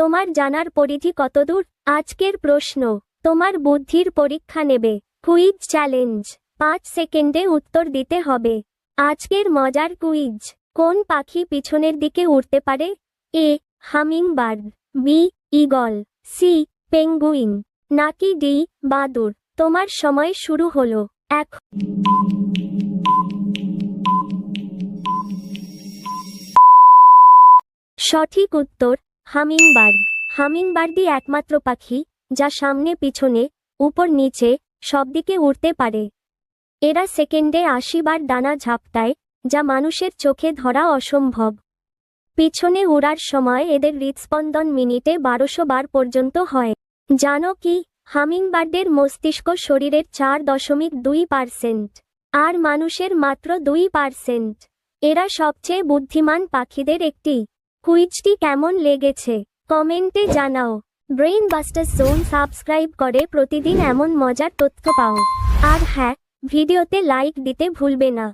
তোমার জানার পরিধি কতদূর? আজকের প্রশ্ন, তোমার বুদ্ধির পরীক্ষা নেবে। কুইজ চ্যালেঞ্জ, পাঁচ সেকেন্ডে উত্তর দিতে হবে। আজকের মজার কুইজ, কোন পাখি পিছনের দিকে উড়তে পারে? A, hummingbird, B, eagle, C, penguin, নাকি ডি বাদুর তোমার সময় শুরু হলো। এক সঠিক উত্তর হামিংবার্ড হামিংবার্ডই একমাত্র পাখি, যা সামনে, পিছনে, উপর, নিচে, সবদিকে উড়তে পারে। এরা সেকেন্ডে আশি বার ডানা ঝাপটায়, যা মানুষের চোখে ধরা অসম্ভব। পিছনে উড়ার সময় এদের হৃদস্পন্দন মিনিটে বারোশো বার পর্যন্ত হয়। জানো কি হামিংবার্ডের মস্তিষ্ক শরীরের চার দশমিক দুই পার্সেন্ট, আর মানুষের মাত্র দুই পার্সেন্ট। এরা সবচেয়ে বুদ্ধিমান পাখিদের একটি। কুইজটি কেমন লেগেছে? কমেন্টে জানাও। ব্রেইন বাস্টার জোন সাবস্ক্রাইব করে প্রতিদিন এমন মজার তথ্য পাও। আর হ্যাঁ ভিডিওতে লাইক দিতে ভুলবে না।